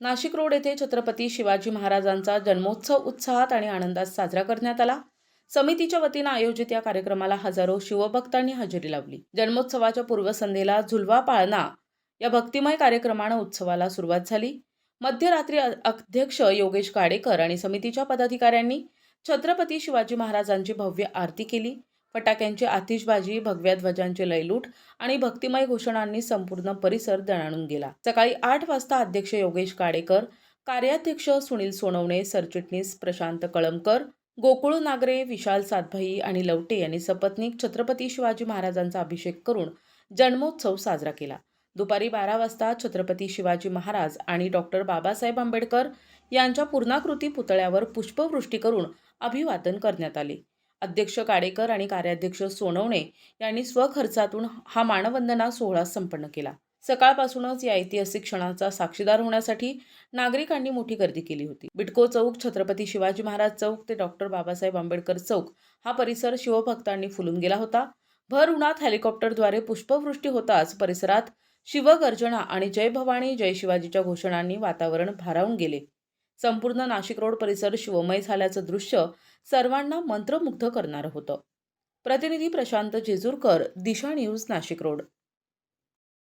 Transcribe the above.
Nashik road येथे छत्रपती शिवाजी महाराजांचा जन्मोत्सव उत्साहात आणि आनंदात साजरा करण्यात आला. समितीच्या वतीनं आयोजित या कार्यक्रमाला हजारो शिवभक्तांनी हजेरी लावली. जन्मोत्सवाच्या पूर्वसंध्येला झुलवा पाळणा या भक्तिमय कार्यक्रमानं उत्सवाला सुरुवात झाली. मध्यरात्री अध्यक्ष योगेश काडेकर आणि समितीच्या पदाधिकाऱ्यांनी छत्रपती शिवाजी महाराजांची भव्य आरती केली. फटाक्यांची आतिषबाजी भगव्या ध्वजांचे लयलूट आणि भक्तिमय घोषणांनी संपूर्ण परिसर दणाणून गेला. सकाळी आठ वाजता अध्यक्ष योगेश काडेकर कार्याध्यक्ष सुनील सोनवणे सरचिटणीस प्रशांत कळमकर गोकुळ नागरे विशाल सातभाई आणि लवटे यांनी सपत्नीक छत्रपती शिवाजी महाराजांचा अभिषेक करून जन्मोत्सव साजरा केला. दुपारी बारा वाजता छत्रपती शिवाजी महाराज आणि डॉक्टर बाबासाहेब आंबेडकर यांच्या पूर्णाकृती पुतळ्यावर पुष्पवृष्टी करून अभिवादन करण्यात आले. अध्यक्ष काडेकर आणि कार्याध्यक्ष सोनवणे यांनी स्वखर्चातून हा मानवंदना सोहळा संपन्न केला. सकाळपासूनच या ऐतिहासिक क्षणाचा साक्षीदार होण्यासाठी नागरिकांनी मोठी गर्दी केली होती. बिटको चौक छत्रपती शिवाजी महाराज चौक ते डॉक्टर बाबासाहेब आंबेडकर चौक हा परिसर शिवभक्तांनी फुलून गेला होता. भर उन्हात हेलिकॉप्टरद्वारे पुष्पवृष्टी होताच परिसरात शिवगर्जना आणि जय भवानी जय शिवाजीच्या घोषणांनी वातावरण भारावून गेले. संपूर्ण नाशिक रोड परिसर शिवमय झाल्याचं दृश्य सर्वांना मंत्रमुग्ध करणारं होतं. प्रतिनिधी प्रशांत जेजूरकर दिशा न्यूज नाशिक रोड.